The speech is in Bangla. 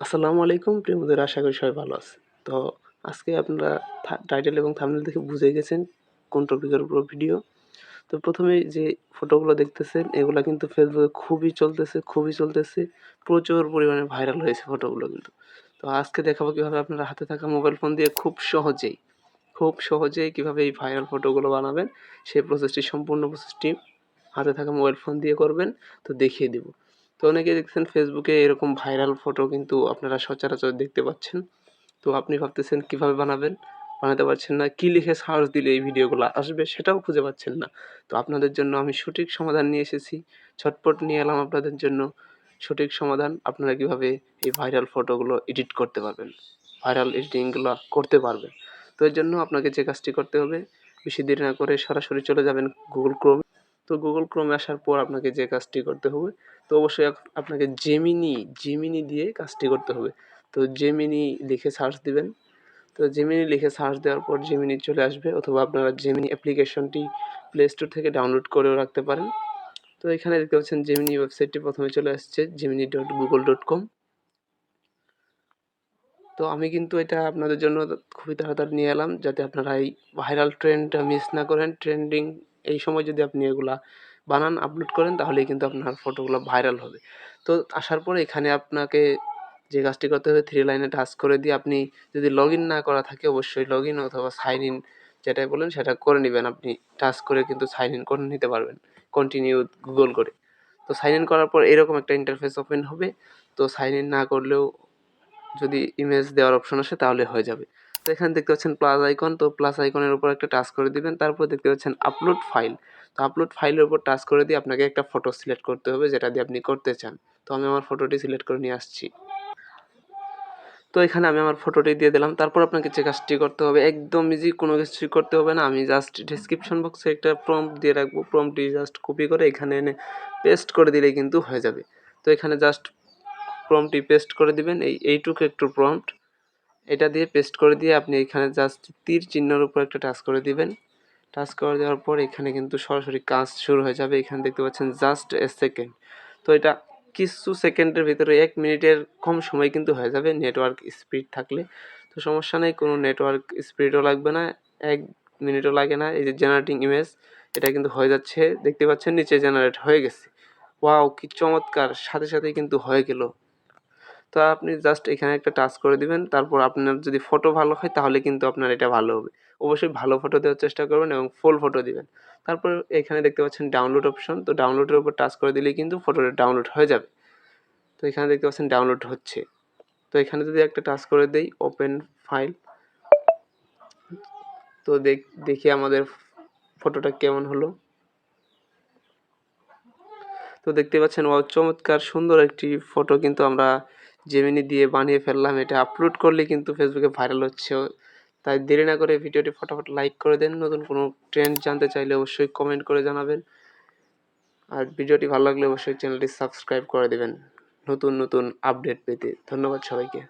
আসসালামু আলাইকুম প্রিয়দের আশা করি সবাই ভালো আছে তো আজকে আপনারা টাইটেল এবং থাম্বনেল দেখে বুঝে গেছেন কোন টপিকের উপর ভিডিও তো প্রথমে যে ফটোগুলো দেখতেছেন, এগুলো কিন্তু ফেসবুকে খুবই চলতেছে খুবই চলতেছে। প্রচুর পরিমাণে ভাইরাল হয়েছে ফটোগুলো কিন্তু। তো আজকে দেখাবো কীভাবে আপনারা হাতে থাকা মোবাইল ফোন দিয়ে খুব সহজেই খুব সহজেই কীভাবে এই ভাইরাল ফটোগুলো বানাবেন, সেই প্রসেসটি সম্পূর্ণ প্রসেসটি হাতে থাকা মোবাইল ফোন দিয়ে করবেন। তো দেখিয়ে দেবো। তো অনেকে দেখছেন ফেসবুকে এরকম ভাইরাল ফটো কিন্তু আপনারা সচরাচর দেখতে পাচ্ছেন। তো আপনি ভাবতেছেন কীভাবে বানাবেন? বানাতে পারছেন না। কী লিখে সার্চ দিলে এই ভিডিওগুলো আসবে সেটাও খুঁজে পাচ্ছেন না। তো আপনাদের জন্য আমি সঠিক সমাধান নিয়ে এসেছি। ছটপট নিয়ে এলাম আপনাদের জন্য সঠিক সমাধান। আপনারা কীভাবে এই ভাইরাল ফটোগুলো এডিট করতে পারবেন? ভাইরাল এডিটিংগুলো করতে পারবেন। তো এর জন্য আপনাকে যে কাজটি করতে হবে, বেশি দেরি না করে সরাসরি চলে যাবেন গুগল ক্রোম তো গুগল ক্রোমে আসার পর আপনাকে যে কাজটি করতে হবে, তো অবশ্যই আপনাকে জেমিনি জেমিনি দিয়ে কাজটি করতে হবে। তো জেমিনি লিখে সার্চ দিবেন। তো জেমিনি লিখে সার্চ দেওয়ার পর জেমিনি চলে আসবে অথবা আপনারা জেমিনি অ্যাপ্লিকেশনটি প্লে স্টোর থেকে ডাউনলোড করেও রাখতে পারেন। তো এখানে দেখতে পাচ্ছেন জেমিনি ওয়েবসাইটটি প্রথমে চলে আসছে Gemini dot Google dot com তো আমি কিন্তু এটা আপনাদের জন্য খুবই তাড়াতাড়ি নিয়ে এলাম, যাতে আপনারা এই ভাইরাল ট্রেন্ডটা মিস না করেন। ট্রেন্ডিং এই সময় যদি আপনি এগুলা বানান আপলোড করেন তাহলে কিন্তু আপনার ফটোগুলো ভাইরাল হবে। তো আসার পরে এখানে আপনাকে যে কাজটি করতে হবে থ্রি লাইনে টাচ করে দিয়ে আপনি যদি লগ ইন না করা থাকে, অবশ্যই লগ ইন অথবা সাইন ইন যেটাই বলেন, সেটা করে নেবেন। আপনি টাচ করে কিন্তু সাইন ইন করে নিতে পারবেন কন্টিনিউ গুগল করে। তো সাইন ইন করার পর এরকম একটা ইন্টারফেস ওপেন হবে। তো সাইন ইন না করলেও যদি ইমেজ দেওয়ার অপশন আসে, তাহলে হয়ে যাবে। তো এখানে দেখতে পাচ্ছেন প্লাস আইকন তো প্লাস আইকনের উপর একটা টাচ করে দিবেন। তারপর দেখতে পাচ্ছেন আপলোড ফাইল তো আপলোড ফাইলের উপর টাচ করে দিয়ে আপনাকে একটা ফটো সিলেক্ট করতে হবে, যেটা দিয়ে আপনি করতে চান। তো আমি আমার ফটোটি সিলেক্ট করে নিয়ে আসছি। তো এখানে আমি আমার ফটোটি দিয়ে দিলাম। তারপর আপনাকে যে কাজটি করতে হবে, একদম ইজি কোনো কিছুই করতে হবে না। আমি জাস্ট ডিসক্রিপশন বক্সে একটা প্রম্পট দিয়ে রাখব। প্রম্পটি জাস্ট কপি করে এখানে এনে পেস্ট করে দিলেই কিন্তু হয়ে যাবে। তো এখানে জাস্ট প্রম্পটি পেস্ট করে দিবেন। এই, এইটুকু একটু প্রম্পট এটা দিয়ে পেস্ট করে দিয়ে আপনি এখানে জাস্ট তীর চিহ্নের উপর একটা টাচ করে দিবেন। টাচ করে দেওয়ার পর এখানে কিন্তু সরাসরি কাজ শুরু হয়ে যাবে। এখানে দেখতে পাচ্ছেন জাস্ট এ সেকেন্ড তো এটা কিছু সেকেন্ডের ভিতরে এক মিনিটের কম সময় কিন্তু হয়ে যাবে নেটওয়ার্ক স্পিড থাকলে। তো সমস্যা নেই, কোনো নেটওয়ার্ক স্পিডও লাগবে না, এক মিনিটও লাগে না। এই যে জেনারেটিং ইমেজ এটা কিন্তু হয়ে যাচ্ছে। দেখতে পাচ্ছেন নিচে জেনারেট হয়ে গেছে। ওয়াও কি চমৎকার! সাথে সাথে কিন্তু হয়ে গেল। তো আপনি জাস্ট এখানে একটা টাচ করে দিবেন, তারপর আপনার যদি ফটো ভালো হয়, তাহলে কিন্তু আপনার এটা ভালো হবে। অবশ্যই ভালো ফটো দেওয়ার চেষ্টা করবেন এবং ফুল ফটো দিবেন। তারপর এখানে দেখতে পাচ্ছেন ডাউনলোড অপশন তো ডাউনলোডের উপর টাচ করে দিলেই কিন্তু ফটোটা ডাউনলোড হয়ে যাবে। তো এখানে দেখতে পাচ্ছেন ডাউনলোড হচ্ছে। তো এখানে যদি একটা টাচ করে দেই ওপেন ফাইল তো দেখ আমাদের ফটোটা কেমন হলো। তো দেখতে পাচ্ছেন ও চমৎকার, সুন্দর একটি ফটো কিন্তু আমরা জেমিনি দিয়ে বানিয়ে ফেললাম, এটা আপলোড করলে কিন্তু ফেসবুকে ভাইরাল হচ্ছে। তাই দেরি না করে ভিডিওটি ফটাফট লাইক করে দেন। নতুন কোনো ট্রেন্ড জানতে চাইলে অবশ্যই কমেন্ট করে জানাবেন। আর ভিডিওটি ভালো লাগলে অবশ্যই চ্যানেলটি সাবস্ক্রাইব করে দেবেন। নতুন নতুন আপডেট পেতে। ধন্যবাদ সবাইকে।